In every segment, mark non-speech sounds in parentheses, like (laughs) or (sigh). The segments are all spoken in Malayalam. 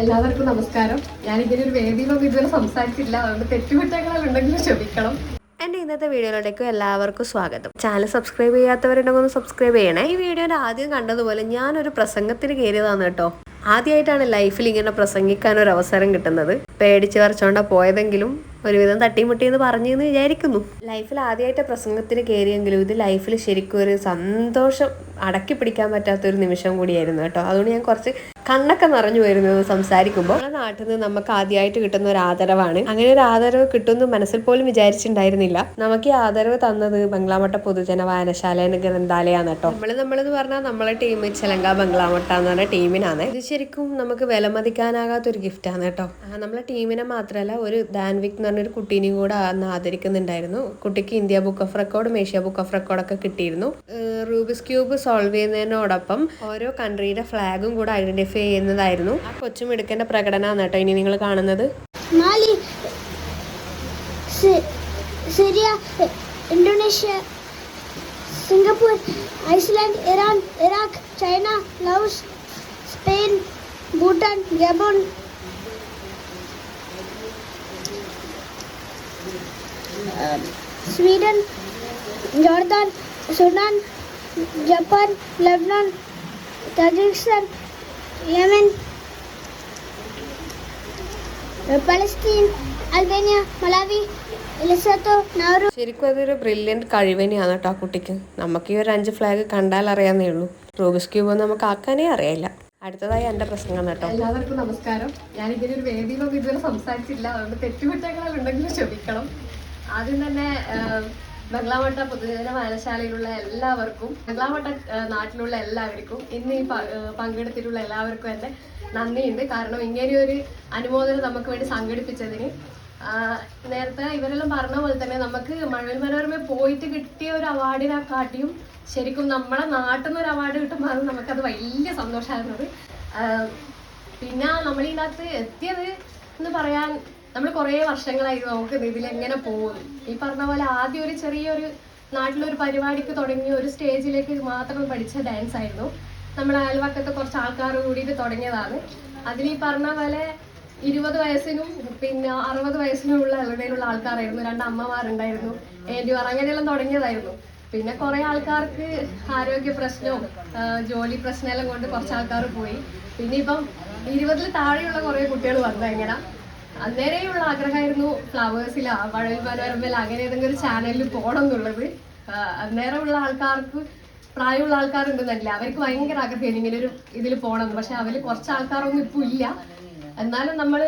എല്ലാവർക്കും നമസ്കാരം. ഞാൻ ഇങ്ങനെ ഒരു വേദിയിലൊന്നും ഇതുവരെ സംസാരിച്ചില്ല അതുകൊണ്ട് തെറ്റുകുറ്റങ്ങൾ ക്ഷമിക്കണം. എന്റെ ഇന്നത്തെ വീഡിയോയിലേക്കും എല്ലാവർക്കും സ്വാഗതം. ചാനൽ സബ്സ്ക്രൈബ് ചെയ്യാത്തവരുണ്ടെങ്കിൽ ഒന്ന് സബ്സ്ക്രൈബ് ചെയ്യണേ. ഈ വീഡിയോയിൽ ആദ്യം കണ്ടതുപോലെ ഞാനൊരു പ്രസംഗത്തിന് കയറിയതാണ് കേട്ടോ. ആദ്യമായിട്ടാണ് ലൈഫിൽ ഇങ്ങനെ പ്രസംഗിക്കാൻ ഒരു അവസരം കിട്ടുന്നത്. പേടിച്ച് വരച്ചോണ്ടാ പോയതെങ്കിലും ഒരുവിധം തട്ടിമുട്ടി എന്ന് പറഞ്ഞു എന്ന് വിചാരിക്കുന്നു. ലൈഫിൽ ആദ്യമായിട്ട് പ്രസംഗത്തിന് കയറിയെങ്കിലും ഇത് ലൈഫിൽ ശരിക്കും ഒരു സന്തോഷം അടക്കി പിടിക്കാൻ പറ്റാത്ത ഒരു നിമിഷം കൂടിയായിരുന്നു കേട്ടോ. അതുകൊണ്ട് ഞാൻ കുറച്ച് കണ്ണൊക്കെ നിറഞ്ഞു വരുന്നത് സംസാരിക്കുമ്പോൾ നമ്മുടെ നാട്ടിൽ നിന്ന് നമുക്ക് ആദ്യമായിട്ട് കിട്ടുന്ന ഒരു ആദരവാണ്. അങ്ങനെ ഒരു ആദരവ് കിട്ടുമെന്ന് മനസ്സിൽ പോലും വിചാരിച്ചിട്ടുണ്ടായിരുന്നില്ല നമുക്ക് ഈ ആദരവ് തന്നത് ബംഗ്ലാമട്ട പൊതുജന വായനശാല ഗ്രന്ഥാലയാണ് കേട്ടോ. നമ്മൾ നമ്മളെന്ന് പറഞ്ഞാൽ നമ്മളെ ടീം ചിലങ്ക ബംഗ്ലാമട്ട എന്ന് പറഞ്ഞ ടീമിനാണ്. ഇത് ശരിക്കും നമുക്ക് വിലമതിക്കാനാകാത്ത ഒരു ഗിഫ്റ്റാണ് കേട്ടോ. നമ്മളെ ടീമിനെ മാത്രമല്ല ഒരു ദാൻവിക് എന്ന് പറഞ്ഞൊരു കുട്ടീനെയും കൂടെ അന്ന് ആദരിക്കുന്നുണ്ടായിരുന്നു. കുട്ടിക്ക് ഇന്ത്യ ബുക്ക് ഓഫ് റെക്കോർഡും ഏഷ്യ ബുക്ക് ഓഫ് റെക്കോർഡൊക്കെ കിട്ടിയിരുന്നു. റൂബിസ് ക്യൂബ് സോൾവ് ചെയ്യുന്നതിനോടൊപ്പം ഓരോ കൺട്രിയുടെ ഫ്ലാഗും കൂടെ ഐഡന്റിഫൈ ചെയ്യുന്നതായിരുന്നു. ആ കൊച്ചുമിടുക്കന്റെ പ്രകടനമാണ് കേട്ടോ ഇനി നിങ്ങൾ കാണുന്നത്. Indonesia Singapore Iceland Iran Iraq China Laos Spain Bhutan Gabon Sweden Jordan Sudan Japan Lebanon Tajikistan Yemen. Palestine Albania Malawi, Lesotho, Nauru. ശരിക്കും അതൊരു ബ്രില്യന്റ് കഴിവ് തന്നെയാണ് കേട്ടോ ആ കുട്ടിക്ക്. നമുക്ക് ഈ ഒരു അഞ്ച് ഫ്ലാഗ് കണ്ടാൽ അറിയാന്നേ ഉള്ളൂ. റൂബിസ് ക്യൂബ് നമുക്ക് ആക്കാനേ അറിയില്ല. അടുത്തതായി എന്റെ പ്രസംഗം കേട്ടോ എല്ലാവർക്കും നമസ്കാരം. ഞാൻ ഇങ്ങനെ ഒരു വേദിയിലൊന്നും ഇതുവരെ സംസാരിച്ചില്ല അതുകൊണ്ട് തെറ്റുകുറ്റങ്ങളുണ്ടെങ്കിലും ക്ഷമിക്കണം. ആദ്യം തന്നെ ആഹ്, ബംഗ്ലാമട്ട പൊതുജന വായനശാലയിലുള്ള എല്ലാവർക്കും ബംഗ്ലാവട്ട നാട്ടിലുള്ള എല്ലാവർക്കും ഇന്ന് ഈ പങ്കെടുത്തിട്ടുള്ള എല്ലാവർക്കും എന്റെ നന്ദിയുണ്ട്. കാരണം ഇങ്ങനെയൊരു അനുമോദനം നമുക്ക് വേണ്ടി സംഘടിപ്പിച്ചതിന് നേരത്തെ ഇവരെല്ലാം പറഞ്ഞ പോലെ തന്നെ നമുക്ക് മഴവിൽ മനോരമ പോയിട്ട് കിട്ടിയ ഒരു അവാർഡിനെ കാട്ടിയും ശരിക്കും നമ്മളെ നാട്ടിൽ നിന്ന് ഒരു അവാർഡ് കിട്ടുമ്പോൾ നമുക്കത് വലിയ സന്തോഷമായിരുന്നത്. പിന്നെ നമ്മൾ എത്തിയത് എന്ന് പറയാൻ നമ്മൾ കുറേ വർഷങ്ങളായി നമുക്ക് ഇതിൽ എങ്ങനെ പോകും. ഈ പറഞ്ഞ പോലെ ആദ്യം ഒരു ചെറിയൊരു നാട്ടിലൊരു പരിപാടിക്ക് തുടങ്ങിയ ഒരു സ്റ്റേജിലേക്ക് മാത്രം പഠിച്ച ഡാൻസ് ആയിരുന്നു. നമ്മുടെ അയൽവക്കത്ത് കുറച്ച് ആൾക്കാർ കൂടിയിട്ട് തുടങ്ങിയതാണ്. അതിൽ ഈ പറഞ്ഞ പോലെ ഇരുപത് വയസ്സിനും പിന്നെ അറുപത് വയസ്സിനും ഉള്ള ഇടയിലുള്ള ആൾക്കാരായിരുന്നു. രണ്ട് അമ്മമാരുണ്ടായിരുന്നു. ഏന്റിമാർ അങ്ങനെയെല്ലാം തുടങ്ങിയതായിരുന്നു. പിന്നെ കുറെ ആൾക്കാർക്ക് ആരോഗ്യ പ്രശ്നവും ജോലി പ്രശ്നമെല്ലാം കൊണ്ട് കുറച്ച് ആൾക്കാർ പോയി. പിന്നെ ഇപ്പം ഇരുപതിൽ താഴെയുള്ള കുറെ കുട്ടികൾ വന്നു എങ്ങനെ? അന്നേരെയുള്ള ആഗ്രഹമായിരുന്നു ഫ്ലവേഴ്സിൽ വഴൽ മനോരമയിൽ അങ്ങനെ ഏതെങ്കിലും ഒരു ചാനലിൽ പോകണം എന്നുള്ളത് അന്നേരമുള്ള ആൾക്കാർക്ക് പ്രായമുള്ള ആൾക്കാരുണ്ടെന്നല്ല അവർക്ക് ഭയങ്കര ആഗ്രഹമായിരുന്നു ഇങ്ങനെ ഒരു ഇതിൽ പോകണം പക്ഷെ അവർ കുറച്ച് ആൾക്കാരൊന്നും ഇപ്പൊ ഇല്ല. എന്നാലും നമ്മൾ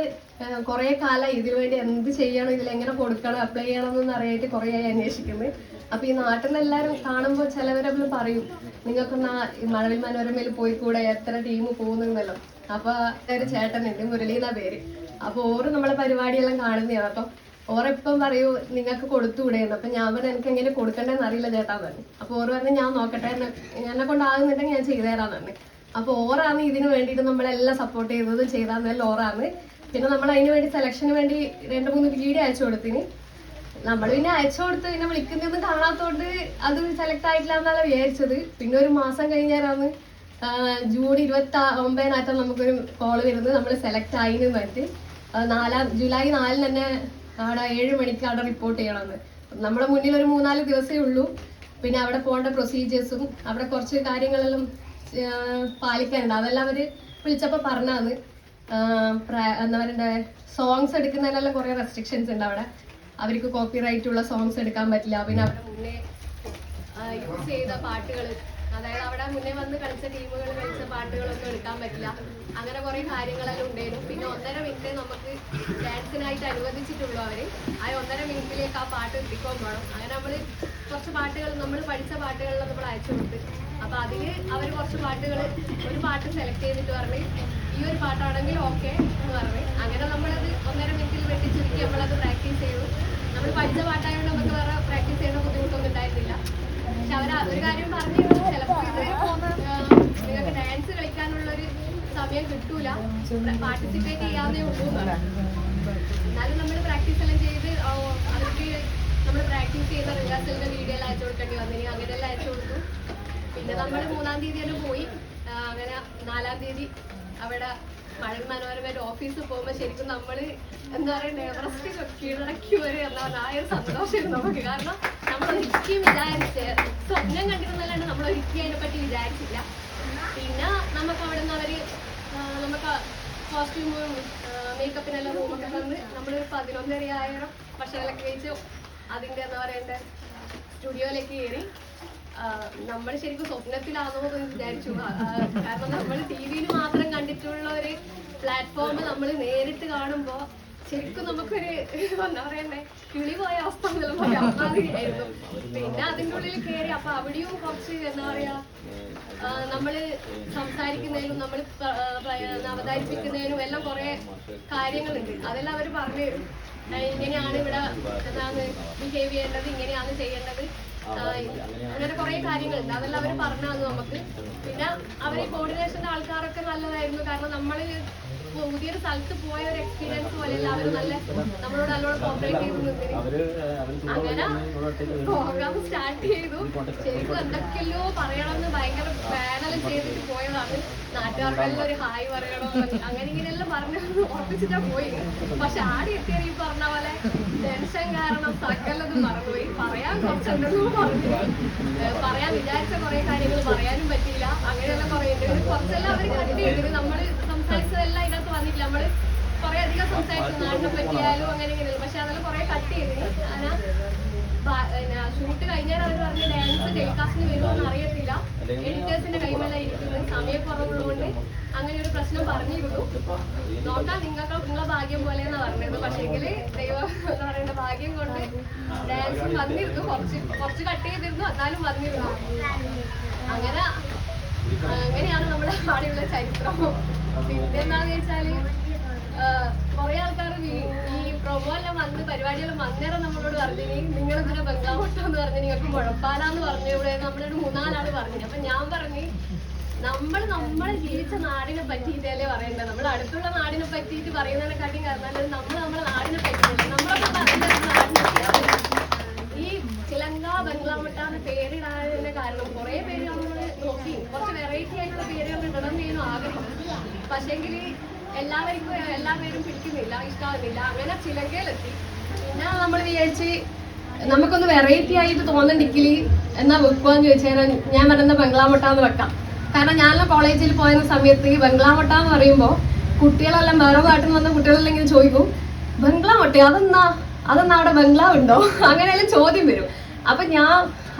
കുറെ കാലം ഇതിനു വേണ്ടി എന്ത് ചെയ്യണം ഇതിൽ എങ്ങനെ കൊടുക്കണം അപ്ലൈ ചെയ്യണം എന്നൊന്നും അറിയായിട്ട് കുറേ ആയി അന്വേഷിക്കുന്നത് അപ്പൊ ഈ നാട്ടിൽ നിന്ന് എല്ലാവരും കാണുമ്പോൾ ചിലവരെല്ലാം പറയും നിങ്ങൾക്ക് മഴവിൽ മനോരമയിൽ പോയി കൂടെ എത്ര ടീം പോകുന്നുണ്ടല്ലോ? അപ്പൊ ഒരു ചേട്ടനുണ്ട് മുരളി എന്നാ പേര്. അപ്പൊ ഓറ് നമ്മളെ പരിപാടിയെല്ലാം കാണുന്നതാണ്. അപ്പൊ ഓറിപ്പം പറയൂ നിങ്ങൾക്ക് കൊടുത്തുകൂടെയെന്ന് അപ്പൊ ഞാൻ പറഞ്ഞു എനിക്ക് എങ്ങനെ കൊടുക്കണ്ടെന്ന് അറിയില്ല ചേട്ടാ പറഞ്ഞു. അപ്പൊ ഓറ് പറഞ്ഞു ഞാൻ നോക്കട്ടെ എന്നെ- കൊണ്ടാകുന്നുണ്ടെങ്കിൽ ഞാൻ ചെയ്തു തരാന്ന് പറഞ്ഞു. അപ്പൊ ഓറാണ് ഇതിനു വേണ്ടിയിട്ട് നമ്മളെല്ലാം സപ്പോർട്ട് ചെയ്തതും ചെയ്താന്നല്ല ഓറാണ്. പിന്നെ നമ്മൾ അതിന് വേണ്ടി സെലക്ഷന് വേണ്ടി രണ്ട് മൂന്ന് വീഡിയോ അയച്ചു കൊടുത്തിന്. നമ്മൾ പിന്നെ അയച്ചു കൊടുത്ത് പിന്നെ വിളിക്കുന്നൊന്നും കാണാത്തോണ്ട് അത് സെലക്ട് ആയിട്ടില്ല എന്നാണ് വിചാരിച്ചത്. പിന്നെ ഒരു മാസം കഴിഞ്ഞാലാണ് ജൂൺ ഇരുപത്തി ഒമ്പതിനായിട്ടാണ് നമുക്കൊരു കോൾ വരുന്നത്. നമ്മൾ സെലക്ട് ആയിന്ന് പറഞ്ഞിട്ട് നാലാം ജൂലൈ നാലിന് തന്നെ അവിടെ ഏഴ് മണിക്ക് അവിടെ റിപ്പോർട്ട് ചെയ്യണമെന്ന്. നമ്മുടെ മുന്നിൽ ഒരു മൂന്നാൽ ദിവസമേ ഉള്ളൂ. പിന്നെ അവിടെ പോകേണ്ട പ്രൊസീജിയേഴ്സും അവിടെ കുറച്ച് കാര്യങ്ങളെല്ലാം പാലിക്കാനുണ്ട്. അതെല്ലാം അവർ വിളിച്ചപ്പോ പറഞ്ഞാന്ന് എന്താ പറയണ്ടേ സോങ്സ് എടുക്കുന്നതിനെല്ലാം കുറെ റെസ്ട്രിക്ഷൻസ് ഉണ്ട് അവിടെ. അവർക്ക് കോപ്പി റൈറ്റ് ഉള്ള സോങ്സ് എടുക്കാൻ പറ്റില്ല. പിന്നെ അവിടെ മുന്നേ യൂസ് ചെയ്ത പാട്ടുകൾ അതായത് അവിടെ മുന്നേ വന്ന് കളിച്ച ടീമുകൾ കളിച്ച പാട്ടുകളൊക്കെ എടുക്കാൻ പറ്റില്ല. അങ്ങനെ കുറെ കാര്യങ്ങളെല്ലാം ഉണ്ടായിരുന്നു. പിന്നെ ഒന്നര മിനിറ്റ് നമുക്ക് ഡാൻസിനായിട്ട് അനുവദിച്ചിട്ടുള്ളൂ അവർ. ആ ഒന്നര മിനിറ്റിലേക്ക് ആ പാട്ട് എത്തിക്കാൻ വേണം അങ്ങനെ നമ്മൾ കുറച്ച് പാട്ടുകൾ നമ്മൾ പഠിച്ച പാട്ടുകളിൽ നമ്മൾ അയച്ചു കൊടുത്ത്. അപ്പൊ അതിൽ അവർ കുറച്ച് പാട്ടുകൾ ഒരു പാട്ട് സെലക്ട് ചെയ്തിട്ട് പറഞ്ഞ് ഈ ഒരു പാട്ടാണെങ്കിൽ ഓക്കെ എന്ന് പറഞ്ഞ്. അങ്ങനെ നമ്മളത് ഒന്നര മിനിറ്റിൽ വെട്ടി ചുരുക്കി നമ്മളത് പ്രാക്ടീസ് ചെയ്തു. നമ്മൾ പഠിച്ച പാട്ടായതുകൊണ്ട് നമുക്ക് വേറെ പ്രാക്ടീസ് ചെയ്യുന്ന ബുദ്ധിമുട്ടൊന്നും ഉണ്ടായിരുന്നില്ല. പക്ഷെ അവർ ഒരു കാര്യം പറഞ്ഞു നിങ്ങൾക്ക് ഡാൻസ് കളിക്കാനുള്ള ഒരു സമയം കിട്ടൂല. പാർട്ടിസിപ്പേറ്റ് ചെയ്യാവുന്നേ ഉള്ളൂ. എന്ന് എന്നാലും നമ്മൾ പ്രാക്ടീസ് എല്ലാം ചെയ്ത് അവർക്ക് നമ്മൾ പ്രാക്ടീസ് ചെയ്ത റിഹേഴ്സലിന്റെ വീഡിയോ എല്ലാം അയച്ചു അങ്ങനെയെല്ലാം അയച്ചു പിന്നെ നമ്മൾ മൂന്നാം തീയതി തന്നെ പോയി. അങ്ങനെ നാലാം തീയതി അവിടെ മഴവിൽ മനോരമയുടെ ഓഫീസിൽ പോകുമ്പോൾ നമ്മൾ എന്താ പറയുക എവറസ്റ്റ് വരെ എന്താ പറയുക ആ ഒരു നമുക്ക്. കാരണം നമ്മൾ ഒരിക്കലും വിചാരിച്ച് സ്വപ്നം കണ്ടിരുന്നല്ലാണ്ട് നമ്മൾ ഒരിക്കലും അതിനെ പറ്റി വിചാരിച്ചില്ല. പിന്നെ നമുക്ക് അവിടെ നിന്ന് അവർ നമുക്ക് കോസ്റ്റ്യൂമും മേക്കപ്പിനെല്ലാം റൂമൊക്കെ തന്ന് നമ്മളൊരു പതിനൊന്നരയായിരം ഭക്ഷണമൊക്കെ കഴിച്ചു അതിന്റെ എന്താ പറയണ്ടേ സ്റ്റുഡിയോയിലേക്ക് കയറി. നമ്മൾ ശരിക്കും സ്വപ്നത്തിലാണോ എന്ന് വിചാരിച്ചു. കാരണം നമ്മൾ ടി വിയിൽ മാത്രം കണ്ടിട്ടുള്ള ഒരു പ്ലാറ്റ്ഫോം നമ്മൾ നേരിട്ട് കാണുമ്പോ ശരിക്കും നമുക്കൊരു എന്താ പറയണ്ടേ? കിളി പോയ അവസ്ഥ എന്നെല്ലാം പിന്നെ അതിന്റെ ഉള്ളിൽ കയറി അപ്പൊ അവിടെയും കുറച്ച് എന്താ പറയാ നമ്മൾ സംസാരിക്കുന്നതിനും നമ്മൾ അവതരിപ്പിക്കുന്നതിനും എല്ലാം കുറെ കാര്യങ്ങളുണ്ട്. അതെല്ലാം അവർ പറഞ്ഞു തരും. ഇങ്ങനെയാണ് ഇവിടെ എന്താണ് ബിഹേവ് ചെയ്യേണ്ടത് ഇങ്ങനെയാണ് ചെയ്യേണ്ടത്. അങ്ങനെ കുറെ കാര്യങ്ങളുണ്ട്. അതെല്ലാം അവർ പറഞ്ഞു നമുക്ക്. പിന്നെ അവരെ കോർഡിനേഷന്റെ ആൾക്കാരൊക്കെ നല്ലതായിരുന്നു. കാരണം നമ്മൾ പുതിയൊരു സ്ഥലത്ത് പോയ ഒരു എക്സ്പീരിയൻസ് പോലെയല്ല അവർ നല്ല നമ്മളോട് നല്ലോണം കോപ്പറേറ്റ് ചെയ്ത് അങ്ങനെ പ്രോഗ്രാം സ്റ്റാർട്ട് ചെയ്തു. ശരിക്കും എന്തൊക്കെയോ പറയണമെന്ന് ഭയങ്കര പാനൽ ചെയ്തിട്ട് പോയതാണ്. നാട്ടുകാർക്കെല്ലാം ഒരു ഹായ് പറയണോ അങ്ങനെ ഇങ്ങനെയെല്ലാം പറഞ്ഞു ഉറപ്പിച്ചിട്ടാ പോയി. പക്ഷെ ആടെ എത്തിയത് ഈ പറഞ്ഞ പോലെ ടെൻഷൻ കാരണം സകലതും മറന്നുപോയി. പറയാൻ കുറച്ചുണ്ടെന്നു പറഞ്ഞു. പറയാൻ വിചാരിച്ച കുറെ കാര്യങ്ങൾ പറയാനും പറ്റിയില്ല. അങ്ങനെയെല്ലാം കുറേ ഉണ്ട്. കുറച്ചെല്ലാം അവർ കട്ട് ചെയ്തത് സംസാരിച്ചതെല്ലാം ഇതിനകത്ത് വന്നിട്ടില്ല. നമ്മൾ കുറെ അധികം സംസാരിച്ചു നാടിനെ പറ്റിയാലും അങ്ങനെ ഇങ്ങനെ പക്ഷെ അതെല്ലാം കുറെ കട്ട് ചെയ്തിന്. ഷൂട്ട് കഴിഞ്ഞാൽ അവർ പറഞ്ഞ ഡാൻസ് ടെലികാസ്റ്റിന് വരുമോന്ന് അറിയത്തില്ല. എഡിറ്റേഴ്സിന്റെ കൈമല്ല ഇരിക്കുന്നത് സമയക്കുറവുള്ളതുകൊണ്ട് അങ്ങനെ ഒരു പ്രശ്നം പറഞ്ഞിരുന്നു. നോക്കാം നിങ്ങൾക്ക് നിങ്ങളെ ഭാഗ്യം പോലെയെന്നാ പറഞ്ഞത്. പക്ഷേങ്കിൽ ദൈവം എന്താ പറയണ്ട ഭാഗ്യം കൊണ്ട് ഡാൻസ് വന്നിരുന്നു. കുറച്ച് കുറച്ച് കട്ട് ചെയ്തിരുന്നു. എന്നാലും വന്നിരുന്നു. അങ്ങനെ അങ്ങനെയാണ് നമ്മുടെ പാടിയുള്ള ചരിത്രം. പിന്നെ എന്താന്ന് വെച്ചാൽ കുറെ ആൾക്കാർ ഈ പ്രൊമോ എല്ലാം വന്ന് പരിപാടിയെല്ലാം വന്നേരം നമ്മളോട് പറഞ്ഞിനി നിങ്ങൾ ഇതിനെ ബംഗ്ലാവട്ടം എന്ന് പറഞ്ഞു നിങ്ങൾക്ക് മുഴപ്പാലാന്ന് പറഞ്ഞു ഇവിടെ നമ്മളൊരു മൂന്നാലാൾ പറഞ്ഞു. അപ്പൊ ഞാൻ പറഞ്ഞു നമ്മൾ നമ്മളെ ജീവിച്ച നാടിനെ പറ്റിയിട്ടല്ലേ പറയേണ്ടത് നമ്മൾ അടുത്തുള്ള നാടിനെ പറ്റിയിട്ട് പറയുന്നതിനെക്കാട്ടിയും കാരണം നമ്മൾ നമ്മുടെ നാടിനെ പറ്റിയില്ല നമ്മളൊക്കെ പറയുന്നത് നാടിനെ പറ്റിയാണ് ഈ ചിലങ്ക ബംഗ്ലാമട്ട എന്ന പേരിടാനുള്ള കാരണം കുറെ പേര് നമ്മൾ നോക്കി കുറച്ച് വെറൈറ്റി ആയിട്ടുള്ള പേരുകൾ ഇടണം ചെയ്യുന്നു ആഗ്രഹം പക്ഷെങ്കിൽ എല്ലാവർക്കും എല്ലാ പേരും പിടിക്കുന്നില്ല ഇഷ്ടമാകുന്നില്ല അങ്ങനെ ചിലങ്കയിലെത്തി പിന്നെ നമ്മൾ വിചാരിച്ച് നമുക്കൊന്ന് വെറൈറ്റി ആയിട്ട് തോന്നണ്ടെങ്കിൽ എന്നാ വെക്കുവാന്ന് ചോദിച്ചാൽ ഞാൻ പറയുന്ന ബംഗ്ലാമട്ട എന്ന് വെക്കാം. കാരണം ഞാനെല്ലാം കോളേജിൽ പോയ സമയത്ത് ഈ ബംഗ്ലാമട്ട എന്ന് പറയുമ്പോൾ കുട്ടികളെല്ലാം വേറെ നാട്ടിൽ നിന്ന് വന്ന കുട്ടികളെല്ലാം ഇങ്ങനെ ചോദിക്കും ബംഗ്ലാവ് അതെന്നാ? അതെന്നാ അവിടെ ബംഗ്ലാവ് ഉണ്ടോ (laughs) അങ്ങനെയെല്ലാം ചോദ്യം വരും. അപ്പൊ ഞാൻ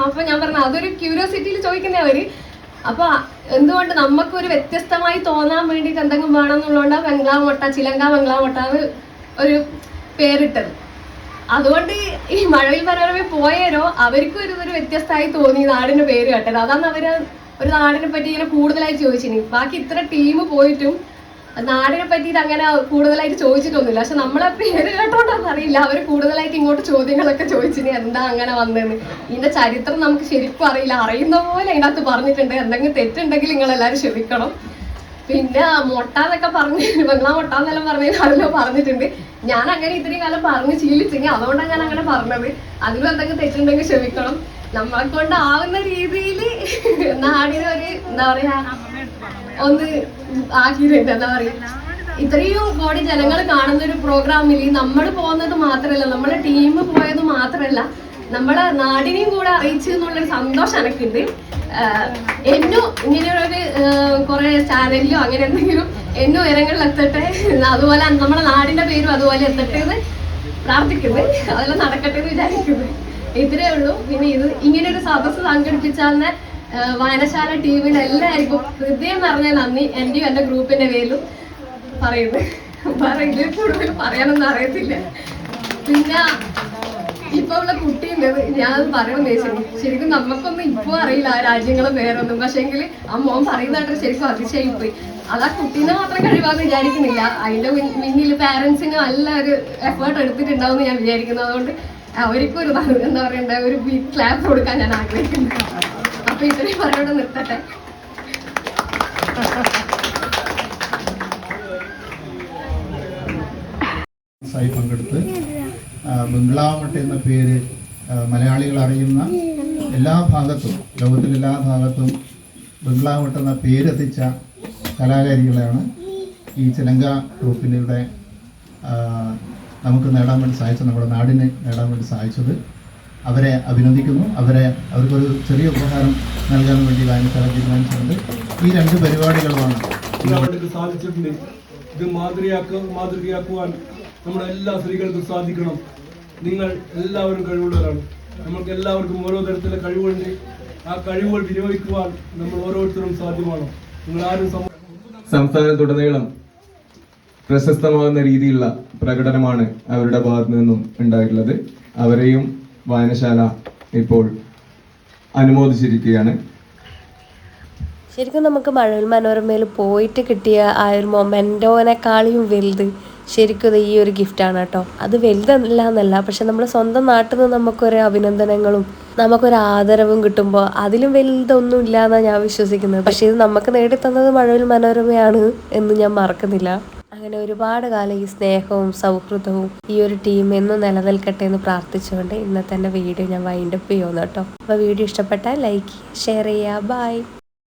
അപ്പൊ ഞാൻ പറഞ്ഞ അതൊരു ക്യൂരിയോസിറ്റിയിൽ ചോദിക്കുന്നേ അവർ. അപ്പൊ എന്തുകൊണ്ട് നമുക്ക് ഒരു വ്യത്യസ്തമായി തോന്നാൻ വേണ്ടിയിട്ട് എന്തെങ്കിലും വേണമെന്നുള്ളതുകൊണ്ട് ബംഗ്ലാവ് മുട്ട ചിലങ്ക ബംഗ്ലാവ് മുട്ട എന്ന് ഒരു പേരിട്ടത്. അതുകൊണ്ട് ഈ മഴവിൽ മനോരമ പോയാലോ അവർക്കും ഒരു ഒരു വ്യത്യസ്തമായി തോന്നി നാടിന്റെ പേര് കേട്ടത്. അതാണ് അവർ ഒരു നാടിനെ പറ്റി ഇങ്ങനെ കൂടുതലായി ചോദിച്ചിനി. ബാക്കി ഇത്ര ടീം പോയിട്ടും നാടിനെ പറ്റിയിട്ട് അങ്ങനെ കൂടുതലായിട്ട് ചോദിച്ചിട്ടൊന്നുമില്ല. പക്ഷെ നമ്മളെ പേര് കേട്ടോണ്ടെന്ന് അറിയില്ല. അവർ കൂടുതലായിട്ട് ഇങ്ങോട്ട് ചോദ്യങ്ങളൊക്കെ ചോദിച്ചിന് എന്താ അങ്ങനെ വന്നതെന്ന് ഇതിന്റെ ചരിത്രം നമുക്ക് ശരിക്കും അറിയില്ല. അറിയുന്ന പോലെ അതിനകത്ത് പറഞ്ഞിട്ടുണ്ട്. എന്തെങ്കിലും തെറ്റുണ്ടെങ്കിൽ നിങ്ങൾ എല്ലാവരും ക്ഷമിക്കണം. പിന്നെ മുട്ട എന്നൊക്കെ പറഞ്ഞു ബംഗ്ലാ മുട്ട എന്നെല്ലാം പറഞ്ഞു അതിലോ പറഞ്ഞിട്ടുണ്ട്. ഞാൻ അങ്ങനെ ഇത്രയും കാലം പറഞ്ഞ് ശീലിച്ചെങ്കിൽ അതുകൊണ്ടാണ് ഞാൻ അങ്ങനെ പറഞ്ഞത്. അതിലും എന്തെങ്കിലും തെറ്റുണ്ടെങ്കിൽ ക്ഷമിക്കണം. നമ്മളെ കൊണ്ടാവുന്ന രീതിയിൽ നാടിനെ ഒരു എന്താ പറയാ ഒന്ന് ആക്കിയിട്ടുണ്ട് എന്താ പറയാ? ഇത്രയും കോടി ജനങ്ങൾ കാണുന്ന ഒരു പ്രോഗ്രാമിൽ നമ്മൾ പോകുന്നത് മാത്രമല്ല നമ്മുടെ ടീം പോയത് മാത്രമല്ല നമ്മുടെ നാടിനെയും കൂടെ അറിയിച്ചു എന്നുള്ളൊരു സന്തോഷം എനിക്കുണ്ട്. എന്നും ഇങ്ങനെയൊരു കുറെ ചാനലിലോ അങ്ങനെ എന്തെങ്കിലും എന്നും ഉയരങ്ങളിൽ എത്തട്ടെ. അതുപോലെ നമ്മുടെ നാടിന്റെ പേരും അതുപോലെ എത്തട്ടെ എന്ന് പ്രാർത്ഥിക്കുന്നത് അതെല്ലാം നടക്കട്ടെ എന്ന് വിചാരിക്കുന്നത് ഇത്രേ ഉള്ളൂ. പിന്നെ ഇത് ഇങ്ങനെ ഒരു സദസ് സംഘടിപ്പിച്ചാൽ വായനശാല ടീമിന് എല്ലാവർക്കും ഹൃദയം നിറഞ്ഞ നന്ദി. എന്റെയും എന്റെ ഗ്രൂപ്പിന്റെ പേരിലും പറയുന്നു. പറയില്ല കൂടുതൽ പറയാനൊന്നും അറിയത്തില്ല. പിന്നെ ഇപ്പൊ ഉള്ള കുട്ടിയുണ്ട്. ഞാൻ പറയണം വെച്ചു ശരിക്കും നമുക്കൊന്നും ഇപ്പൊ അറിയില്ല ആ രാജ്യങ്ങൾ വേറൊന്നും പക്ഷെങ്കിൽ ആ മോൻ പറയുന്നതായിട്ട് ശരിക്കും അതിശയി പോയി അത് ആ കുട്ടീനെ മാത്രം കഴിവാന്ന് വിചാരിക്കുന്നില്ല. അതിന്റെ മുന്നിൽ പാരന്റ്സിന് നല്ല ഒരു എഫേർട്ട് എടുത്തിട്ടുണ്ടാവും ഞാൻ വിചാരിക്കുന്നു. അതുകൊണ്ട് അവർക്കും ഒരു ന- (laughs) എന്താ പറയണ്ട ഒരു ബിഗ് ക്ലാപ്പ് കൊടുക്കാൻ ഞാൻ ആഗ്രഹിക്കുന്നു അപ്പൊ ഇത്രയും പറഞ്ഞോട് നിർത്തട്ടെ. ആയി പങ്കെടുത്ത് ബംഗ്ലാവട്ടെ എന്ന പേര് മലയാളികൾ അറിയുന്ന എല്ലാ ഭാഗത്തും ലോകത്തിലെ എല്ലാ ഭാഗത്തും ബംഗ്ലാവട്ട് എന്ന പേരെത്തിച്ച കലാകാരികളാണ് ഈ ചിലങ്ക ഗ്രൂപ്പിലൂടെ നമുക്ക് നേടാൻ വേണ്ടി സാധിച്ചത് നമ്മുടെ നാടിനെ നേടാൻ വേണ്ടി സാധിച്ചത്. അവരെ അഭിനന്ദിക്കുന്നു. അവരെ അവർക്കൊരു ചെറിയ ഉപഹാരം നൽകാൻ വേണ്ടി വായനശാല തീരുമാനിച്ചിട്ടുണ്ട്. ഈ രണ്ട് പരിപാടികളുമാണ് സാധിച്ചിട്ടുണ്ട്. ഇത് മാതൃകയാക്ക മാതൃകയാക്കുവാൻ നമ്മുടെ എല്ലാ സ്ത്രീകൾക്കും സാധിക്കണം. നിങ്ങൾ എല്ലാവരും കഴിവുള്ളവരാണ്. നമുക്ക് എല്ലാവർക്കും ഓരോ തരത്തിലെ കഴിവുണ്ട്. ആ കഴിവുകൾ വിനിയോഗിക്കുവാൻ നമ്മൾ ഓരോരുത്തരും സാധ്യമാണ്. നിങ്ങൾ ആരും സംസ്ഥാനത്തുടനീളം പ്രശസ്തമാകുന്ന രീതിയിലുള്ള പ്രകടനമാണ് അവരുടെ ഭാഗത്തു നിന്നും ഉണ്ടായിട്ടുള്ളത്. അവരെയും വായനശാല ഇപ്പോൾ അനുമോദിച്ചിരിക്കുകയാണ്. ശരിക്കും നമുക്ക് മഴവിൽ മനോരമയിൽ പോയിട്ട് കിട്ടിയ ആ ഒരു മൊമെന്റോനെക്കാളും വലുത് ശരിക്കും ഈ ഒരു ഗിഫ്റ്റാണ് കേട്ടോ. അത് വലുതല്ല എന്നല്ല പക്ഷെ നമ്മുടെ സ്വന്തം നാട്ടിൽ നിന്ന് നമുക്കൊരു അഭിനന്ദനങ്ങളും നമുക്കൊരു ആദരവും കിട്ടുമ്പോൾ അതിലും വലുതൊന്നും ഇല്ല എന്നാണ് ഞാൻ വിശ്വസിക്കുന്നത്. പക്ഷേ ഇത് നമുക്ക് നേടിത്തന്നത് മഴവിൽ മനോരമയാണ് എന്ന് ഞാൻ മറക്കുന്നില്ല. അങ്ങനെ ഒരുപാട് കാലം ഈ സ്നേഹവും സൗഹൃദവും ഈ ഒരു ടീം എന്നും നിലനിൽക്കട്ടെ എന്ന് പ്രാർത്ഥിച്ചുകൊണ്ട് ഇന്നത്തെ എന്റെ വീഡിയോ ഞാൻ വൈൻഡപ്പ് ചെയ്യുന്നു കേട്ടോ. അപ്പോൾ വീഡിയോ ഇഷ്ടപ്പെട്ടാൽ ലൈക്ക് ഷെയർ ചെയ്യുക. ബൈ